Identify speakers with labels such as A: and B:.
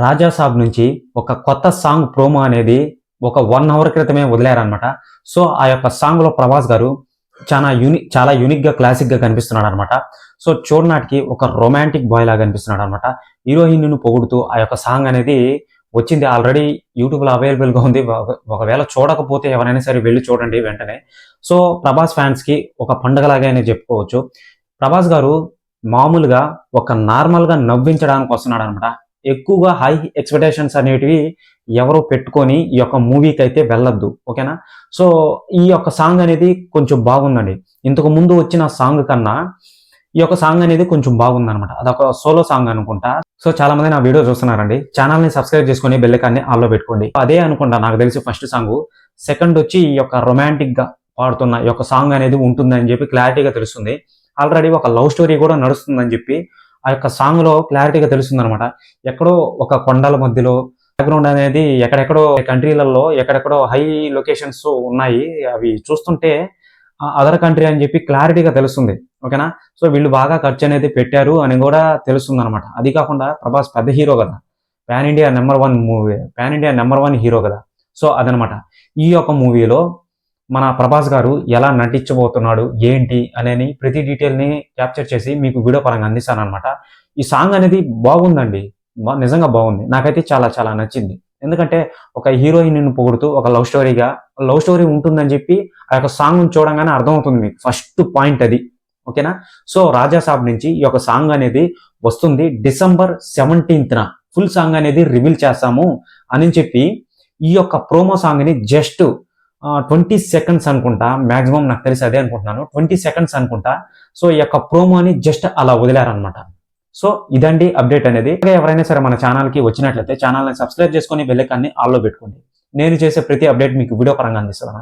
A: రాజా సాబ్ నుంచి ఒక కొత్త సాంగ్ ప్రోమో అనేది ఒక వన్ అవర్ క్రితమే వదిలేరనమాట సో ఆ యొక్క సాంగ్లో ప్రభాస్ గారు చాలా యూని చాలా యూనిక్గా గా క్లాసిక్గా కనిపిస్తున్నాడు అనమాట సో చూడనాటికి ఒక రొమాంటిక్ బాయ్ లాగా కనిపిస్తున్నాడు అనమాట హీరోయిన్ను పొగుడుతూ ఆ యొక్క సాంగ్ అనేది వచ్చింది. ఆల్రెడీ యూట్యూబ్లో అవైలబుల్గా ఉంది ఒకవేళ చూడకపోతే ఎవరైనా సరే వెళ్ళి చూడండి వెంటనే. సో ప్రభాస్ ఫ్యాన్స్కి ఒక పండగలాగానే చెప్పుకోవచ్చు. ప్రభాస్ గారు మామూలుగా ఒక నార్మల్గా నవ్వించడానికి వస్తున్నాడు అనమాట ఎక్కువగా హై ఎక్స్పెక్టేషన్స్ అనేటివి ఎవరు పెట్టుకొని ఈ యొక్క మూవీకి అయితే వెళ్ళొద్దు. ఓకేనా సో ఈ యొక్క సాంగ్ అనేది కొంచెం బాగుందండి. ఇంతకు ముందు వచ్చిన సాంగ్ కన్నా ఈ యొక్క సాంగ్ అనేది కొంచెం బాగుందనమాట అదొక సోలో సాంగ్ అనుకుంటా. సో చాలా మంది నా వీడియో చూస్తున్నారండి. ఛానల్ని సబ్స్క్రైబ్ చేసుకొని బెల్లకాన్ని ఆల్లో పెట్టుకోండి. అదే అనుకుంటా నాకు తెలిసి ఫస్ట్ సాంగ్ సెకండ్ వచ్చి ఈ యొక్క రొమాంటిక్గా పాడుతున్న ఈ యొక్క సాంగ్ అనేది ఉంటుందని చెప్పి క్లారిటీగా తెలుస్తుంది. ఆల్రెడీ ఒక లవ్ స్టోరీ కూడా నడుస్తుందని చెప్పి ఆ యొక్క సాంగ్లో క్లారిటీగా తెలుస్తుంది అనమాట ఎక్కడో ఒక కొండల మధ్యలో బ్యాక్గ్రౌండ్ అనేది ఎక్కడెక్కడో కంట్రీలలో ఎక్కడెక్కడో హై లొకేషన్స్ ఉన్నాయి. అవి చూస్తుంటే అదర్ కంట్రీ అని చెప్పి క్లారిటీగా తెలుస్తుంది. ఓకేనా? సో వీళ్ళు బాగా ఖర్చు అనేది పెట్టారు అని కూడా తెలుస్తుంది అనమాట అది కాకుండా ప్రభాస్ పెద్ద హీరో కదా. Pan India number one movie pan India number one hero కదా. సో అదనమాట ఈ యొక్క మూవీలో మన ప్రభాస్ గారు ఎలా నటించబోతున్నాడు ఏంటి అనేది ప్రతి డీటెయిల్ని క్యాప్చర్ చేసి మీకు వీడియో పరంగా అందిస్తాను అనమాట ఈ సాంగ్ అనేది బాగుందండి. బా- నిజంగా బాగుంది. నాకైతే చాలా చాలా నచ్చింది. ఎందుకంటే ఒక హీరోయిన్ పొగుడుతూ ఒక లవ్ స్టోరీగా లవ్ స్టోరీ ఉంటుందని చెప్పి ఆ యొక్క సాంగ్ చూడంగానే అర్థమవుతుంది మీకు. ఫస్ట్ పాయింట్ అది. ఓకేనా? సో రాజా సాబ్ నుంచి ఈ యొక్క సాంగ్ అనేది వస్తుంది డిసెంబర్ సెవెంటీన్త్న ఫుల్ సాంగ్ అనేది రివీల్ చేస్తాము అని చెప్పి ఈ యొక్క ప్రోమో సాంగ్ని జస్ట్ ట్వంటీ సెకండ్స్ అనుకుంటా. మాక్సిమం నాకు తెలిసి అదే అనుకుంటున్నాను. ట్వంటీ సెకండ్స్ అనుకుంటా. సో ఈ యొక్క ప్రోమోని జస్ట్ అలా వదిలారనమాట సో ఇదండి అప్డేట్ అనేది. ఎవరైనా సరే మన ఛానల్కి వచ్చినట్లయితే ఛానల్ని సబ్స్క్రైబ్ చేసుకొని బెల్లైకాన్ని ఆల్లో పెట్టుకోండి. నేను చేసే ప్రతి అప్డేట్ మీకు వీడియో పరంగా అందిస్తాను